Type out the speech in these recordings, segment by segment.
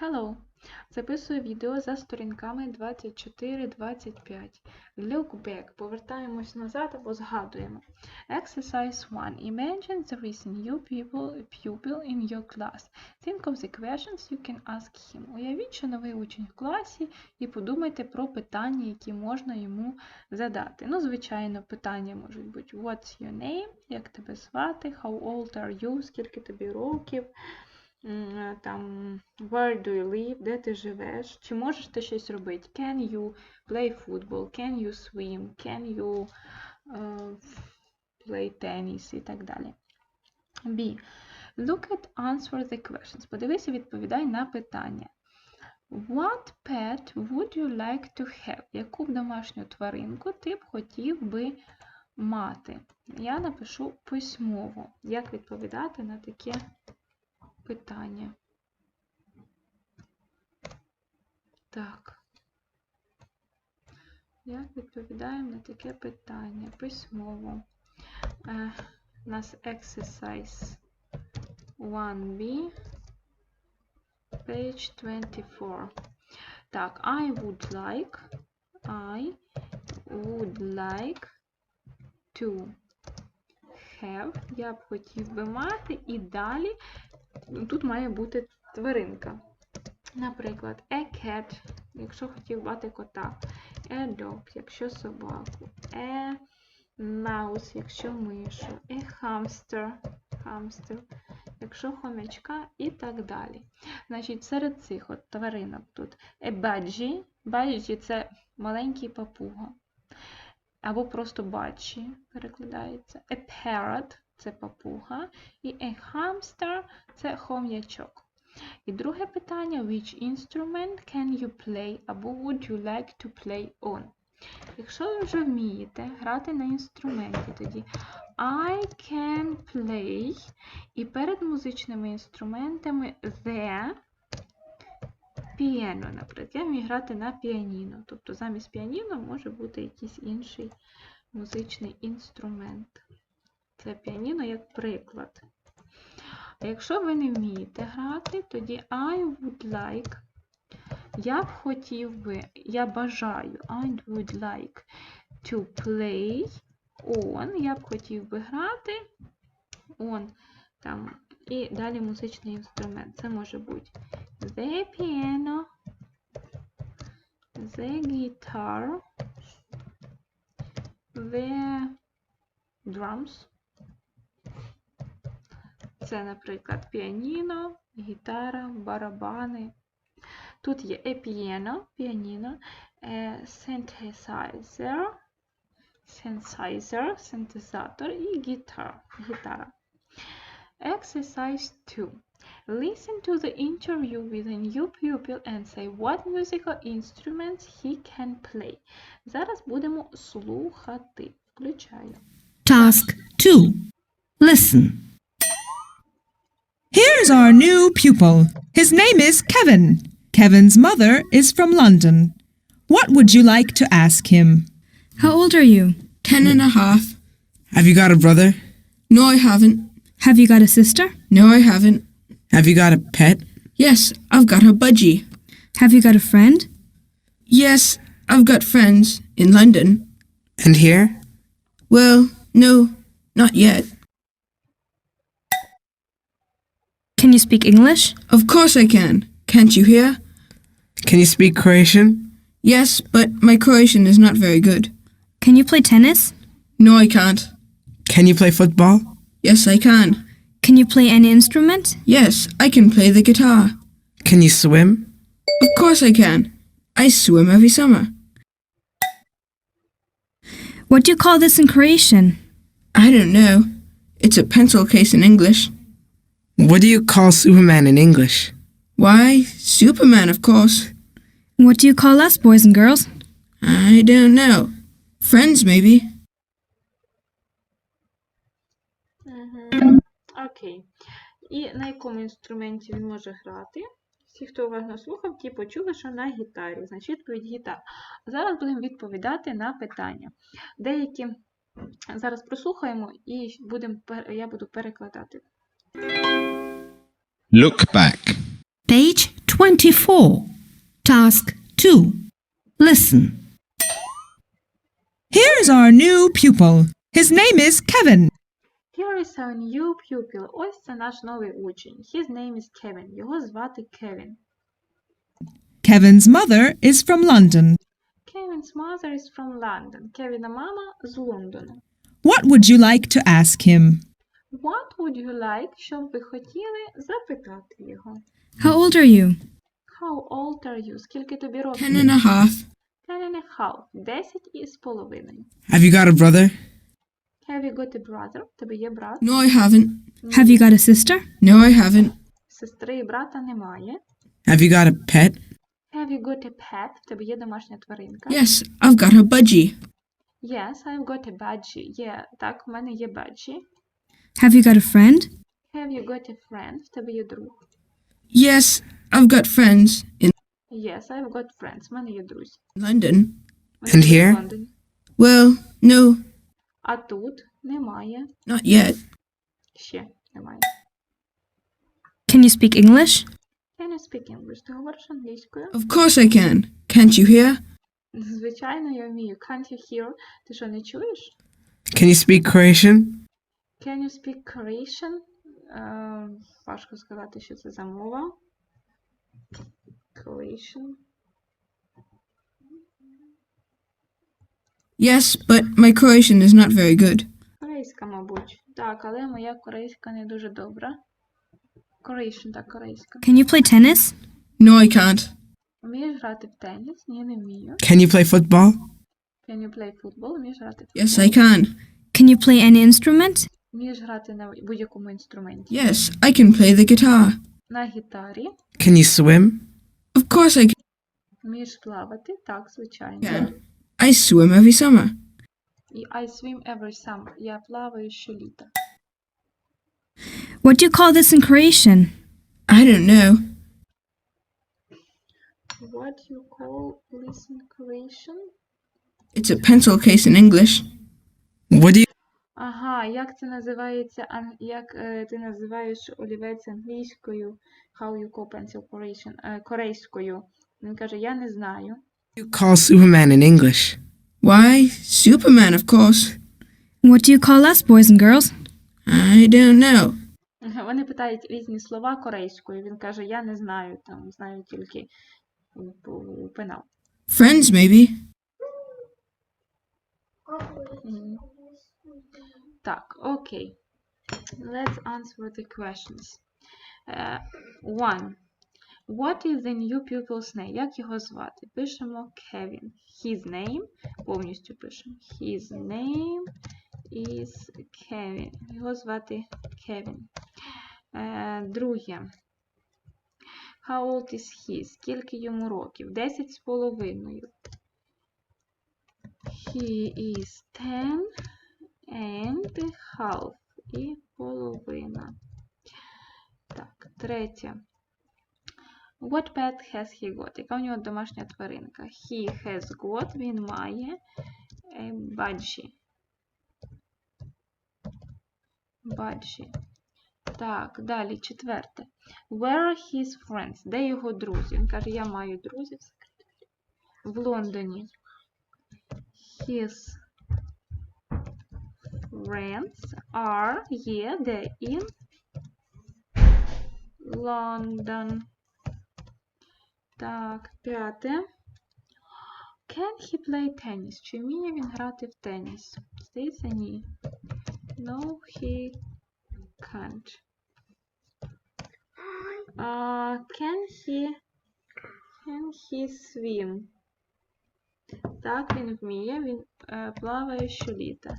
Hello! Записую відео за сторінками 24-25. Look back. Повертаємось назад або згадуємо. Exercise 1. Imagine there is a new pupil, pupil in your class. Think of the questions you can ask him. Уявіть, що новий учень в класі і подумайте про питання, які можна йому задати. Ну, звичайно, питання можуть бути What's your name? Як тебе звати? How old are you? Скільки тобі років? М, там where do you live, де ти живеш, чи можеш ти щось робити? Can you play football, can you swim, can you е, play tennis і так далі. B. Look at answer the questions. Подивися, відповідай на питання. What pet would you like to have? Яку б домашню тваринку ти б хотів би мати? Я напишу письмово, як відповідати на таке питання. Так. Як відповідаємо на таке питання? Письмово. Е, у нас exercise 1b, page 24. Так, I would like, I would like to have, я б хотів би мати, і далі тут має бути тваринка. Наприклад, a cat, якщо хотів мати кота, a dog, якщо собаку, a mouse, якщо мишу, a hamster, hamster, якщо хомячка і так далі. Значить, серед цих от тваринок тут a budgie, budgie – це маленький папуга, або просто бачі перекладається, a parrot – це папуга, і a hamster – це хом'ячок. І друге питання, which instrument can you play або would you like to play on? Якщо ви вже вмієте грати на інструменті, тоді I can play і перед музичними інструментами the piano, наприклад. Я вмію грати на піаніно. Тобто замість піаніно може бути якийсь інший музичний інструмент. Це піаніно як приклад. А якщо ви не вмієте грати, тоді I would like. Я б хотів би, я бажаю, I would like to play on. Я б хотів би грати on. Там, і далі музичний інструмент. Це може бути the piano, the guitar, the drums. Це, наприклад, піаніно, гітара, барабани. Тут є e piano, піаніно, е, синтезатор і гітар, гітара. Exercise 2. Listen to the interview with a new pupil and say what musical instruments he can play. Зараз будемо слухати. Включаю. Task 2. Listen. Here's our new pupil. His name is Kevin. Kevin's mother is from London. What would you like to ask him? How old are you? Ten and a half. Have you got a brother? No, I haven't. Have you got a sister? No, I haven't. Have you got a pet? Yes, I've got a budgie. Have you got a friend? Yes, I've got friends in London. And here? Well, no, not yet. Can you speak English? Of course I can. Can't you hear? Can you speak Croatian? Yes, but my Croatian is not very good. Can you play tennis? No, I can't. Can you play football? Yes, I can. Can you play any instrument? Yes, I can play the guitar. Can you swim? Of course I can. I swim every summer. What do you call this in Croatian? I don't know. It's a pencil case in English. What do you call Superman in English? Why, Superman, of course. What do you call us, boys and girls? I don't know. Friends, maybe. Окей. І на якому інструменті він може грати? Всі, хто уважно слухав, ті почули, що на гітарі. Значить, відповідь гітар. Зараз будемо відповідати на питання. Деякі зараз прослухаємо і будемо, пер- я буду перекладати. Look back. Page 24. Task 2. Listen. Here is our new pupil. His name is Kevin. Here is our new pupil. Ось це наш новий учень. His name is Kevin. Його звати Кевін. Kevin's mother is from London. Kevin's mother is from London. Кевіна мама з Лондону. What would you like to ask him? What would you like, що б ви хотіли запитати його? How old are you? How old are you? Скільки тобі років? Ten and a half. Ten and a half. Десять із половиною. Have you got a brother? Have you got a brother? В Тебе є брат? No, I haven't. Have you got a sister? No, I haven't. Сестри і брата немає. Have you got a pet? Have you got a pet? В Тебе є домашня тваринка? Yes, I've got a budgie. Yes, I've got a budgie. Є. Так, в мене є budgie. Have you got a friend? Have you got a friend? В Тебе є друг. Yes, I've got friends in Yes, I've got friends. В мене є друзі. London. Вони And живуть в here? Лондоні. Well, no, А тут немає. not yet. Ще немає. Can you speak English? Can you speak English? Ти говориш англійською? Of course I can. Can't you hear? Звичайно, я вмію. Can't you hear? Ти що, не чуєш? Can you speak Croatian? Can you speak Croatian? Е, важко сказати, що це за мова. Croatian. Yes, but my Croatian is not very good. Корейська, мабуть. Так, але моя корейська не дуже добра. Croatian, так, корейська. Can you play tennis? No, I can't. Вмієш грати в теніс? Ні, не вмію. Can you play football? Can you play football? Вмієш грати в Yes, футбол? I can. Can you play any instrument? Вмієш грати на будь-якому інструменті. Yes, I can play the guitar. На гітарі. Can you swim? Of course I Вмієш плавати? Так, звичайно. can. I swim every summer. І I swim every summer. Я плаваю щоліта. What do you call this in Croatian? I don't know. What you call this in Croatian? It's a pencil case in English. What do you Ага, як це називається, як е, ти називаєш олівець англійською? How you call pencil Croatian? Е, корейською. Він каже, я не знаю. call Superman in English? Why, Superman, of course. What do you call us, boys and girls? I don't know. Вони питають різні слова корейською. Він каже, я не знаю, там знаю тільки пенал. Friends, maybe. Мгм. Так, окей. Let's answer the questions. Е, one. What is the new pupil's name? Як його звати? Пишемо Kevin. His name. Повністю пишемо. His name is Kevin. Його звати Kevin. Е, друге. How old is he? Скільки йому років? 10 з половиною. He is 10 and half. І половина. Так, третє. What pet has he got? Яка у нього домашня тваринка? He has got, він має a budgie. Budgie. Так, далі четверте. Where are his friends? Де його друзі? Він каже, я маю друзів в Лондоні. His friends are є де in London. Так, п'яте. Can he play tennis? Чи вміє він грати в теніс? Здається, ні. No, he can't. Uh, can he can he swim? Так, він вміє, він е, плаває щоліта.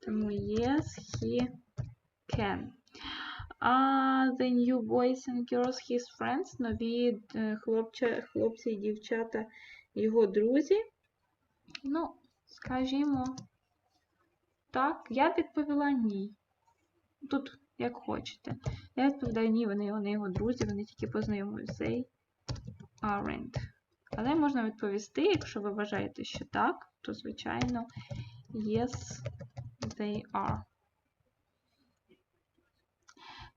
Тому yes, he can. А the new boys and girls, his friends, нові е, хлопча, хлопці і дівчата, його друзі. Ну, скажімо, так, я відповіла ні. Тут як хочете. Я відповідаю ні, вони його його друзі, вони тільки познайомились. They aren't. Але можна відповісти, якщо ви вважаєте, що так, то звичайно yes, they are.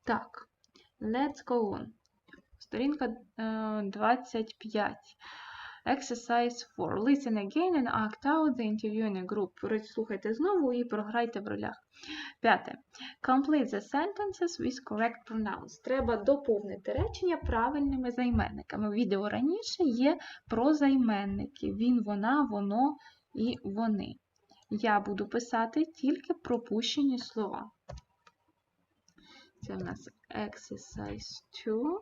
Так, let's go on. Сторінка е, 25. Exercise 4. Listen again and act out the interview in a group. Слухайте знову і програйте в ролях. П'яте. Complete the sentences with correct pronouns. Треба доповнити речення правильними займенниками. Відео раніше є про займенники. Він, вона, воно і вони. Я буду писати тільки пропущені слова. Це в нас exercise 2.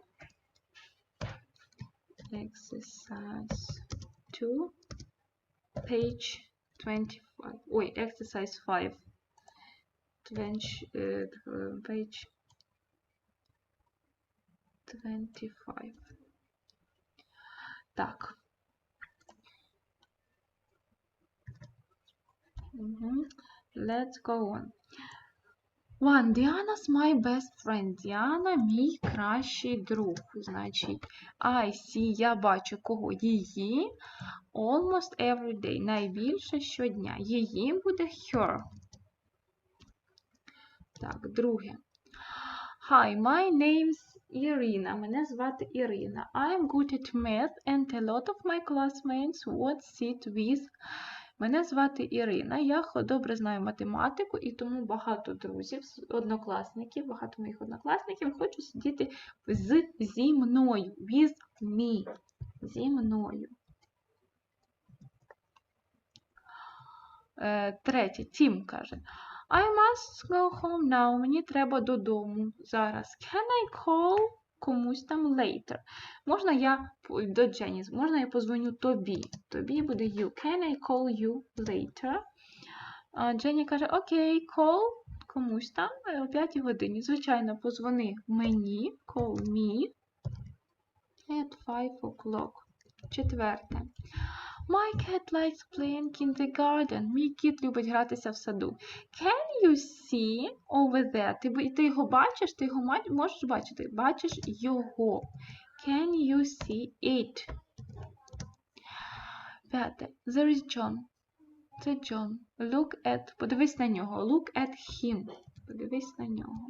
Exercise 2. Page 25. Ой, exercise 5. 20, е, page 25. Так. Let's go on. One. Diana's my best friend. Діана мій кращий друг. Значить, I see, я бачу кого? Її. Almost every day. Найбільше щодня. Її буде her. Так, друге. Hi, my name's Ірина. Мене звати Ірина. I'm good at math and a lot of my classmates would sit with. Мене звати Ірина. Я добре знаю математику, і тому багато друзів, однокласників, багато моїх однокласників хочуть сидіти з, зі мною. With me. Зі мною. Е, третє. Тім каже. I must go home now. Мені треба додому зараз. Can I call комусь там later? Можна я до Дженіс, можна я позвоню тобі? Тобі буде you. Can I call you later? Дженні каже, окей, call комусь там о 5 годині. Звичайно, позвони мені, call me at 5 o'clock. Четверте. My cat likes playing in the garden. Мій кіт любить гратися в саду. Can you see over there? Ти, ти його бачиш? Ти його можеш бачити? Бачиш його. Can you see it? П'яте. There is John. Це Джон. Look at. Подивись на нього. Look at him. Подивись на нього.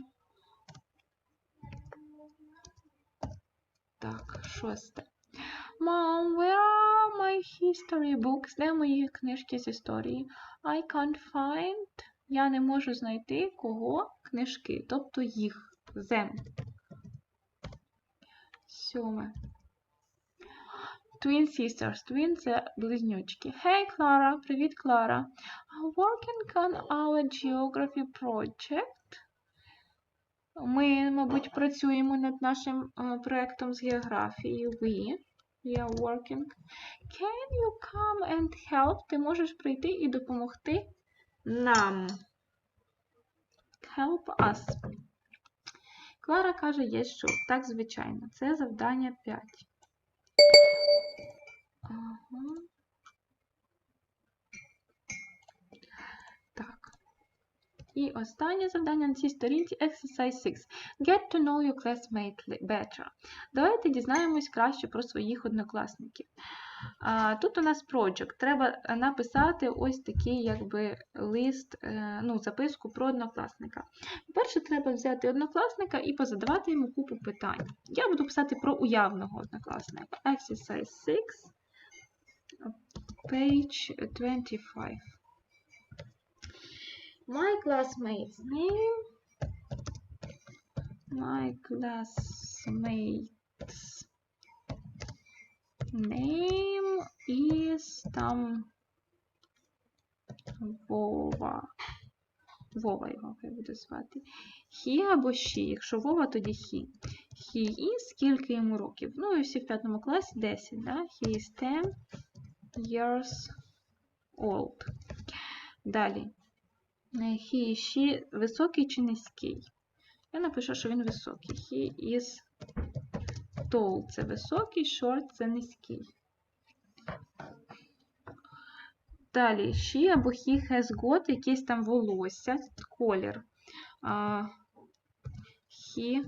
Так, шосте. Mom, where are my history books? Де мої книжки з історії? I can't find. Я не можу знайти кого книжки, тобто їх. Them. Сьоме. Twin sisters. Twin це близнючки. Hey, Clara. Привіт, Клара. I'm working on our geography project. Ми, мабуть, працюємо над нашим проектом з географії. We. We are working. Can you come and help? Ти можеш прийти і допомогти нам. Help us. Клара каже, є що. Так, звичайно. Це завдання 5. Ага. Так. І останнє завдання на цій сторінці Exercise 6. Get to know your classmate better. Давайте дізнаємось краще про своїх однокласників. Тут у нас project. Треба написати ось такий якби лист, е, ну, записку про однокласника. Перше, треба взяти однокласника і позадавати йому купу питань. Я буду писати про уявного однокласника. Exercise 6, page 25. My classmate's name. My classmate's name is там Вова. Вова його хай буде звати. He або she. Якщо Вова, тоді he. He is скільки йому років? Ну, і всі в п'ятому класі 10, да? He is 10 years old. Далі. He, she високий чи низький? Я напишу, що він високий. He is tall це високий, short це низький. Далі, she або he has got якесь там волосся, колір. А, he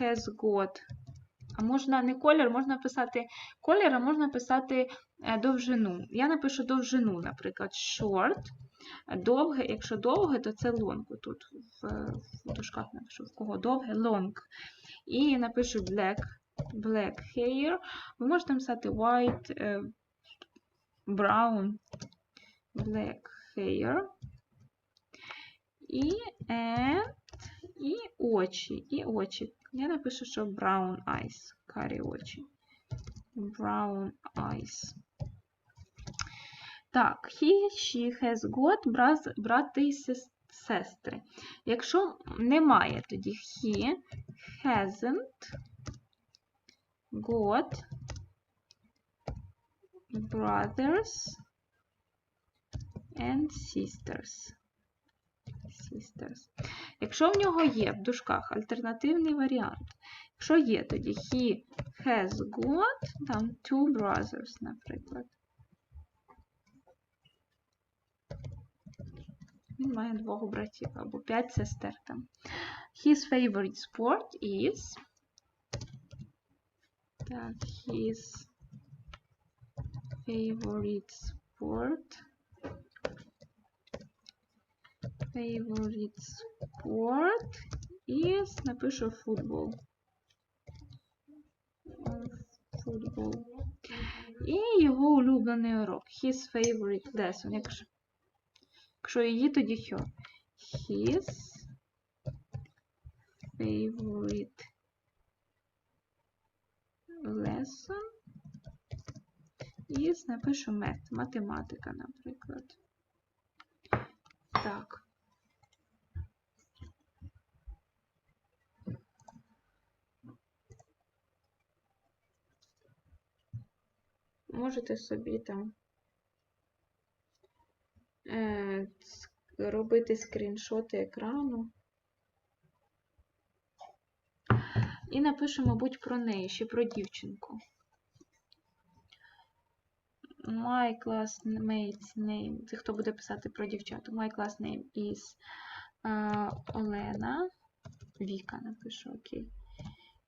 has got. А можна не колір, можна писати колір, а можна писати е, довжину. Я напишу довжину, наприклад, short. Довге, якщо довге, то це long. Тут в, в дужках напишу, в кого довге long. І напишу black black hair. Ви можете написати white, е, brown, black hair. І and, і очі, і очі. Я напишу, що brown eyes, карі очі. Brown eyes. Так, he, she has got брати і сестри. Якщо немає, тоді he hasn't got brothers and sisters. sisters. Якщо в нього є в дужках альтернативний варіант, якщо є, тоді he has got там two brothers, наприклад. Він має двох братів або п'ять сестер там. His favorite sport is. Так, his favorite sport. Favorite sport is. Напишу футбол. Футбол. І його улюблений урок. His favorite lesson. Якщо Якщо її, тоді що? His favorite lesson is, напишу math, математика, наприклад. Так. Можете собі там робити скріншоти екрану. І напишу, мабуть, про неї, ще про дівчинку. My classmate's name. Це хто буде писати про дівчату. My class name is е, Олена. Віка напишу, окей.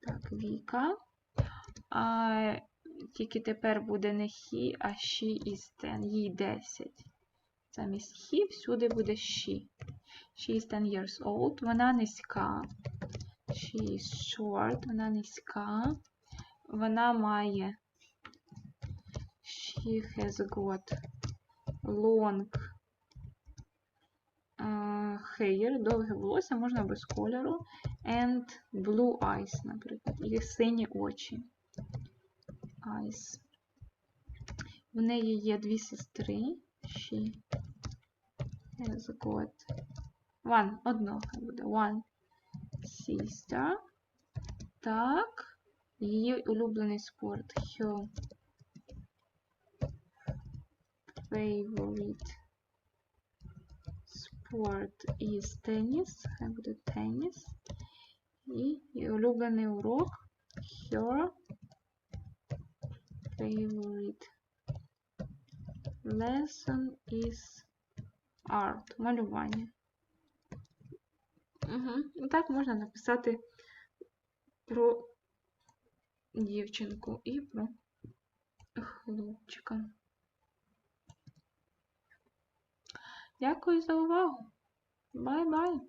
Так, Віка. А, тільки тепер буде не he, а she is 10. Їй 10. Замість he всюди буде she. She is 10 years old. Вона низька. She is short. Вона низька. Вона має. She has got long uh, hair, довге волосся, можна без кольору. And blue eyes, наприклад. І сині очі. Eyes. В неї є дві сестри. She has got one, одного хай буде. One sister. Так. Її улюблений спорт. Her favorite sport is tennis. Хай буде теніс. І її улюблений урок. Her favorite lesson is art. Малювання. Угу. Так можна написати про дівчинку і про хлопчика. Дякую за увагу. Бай-бай!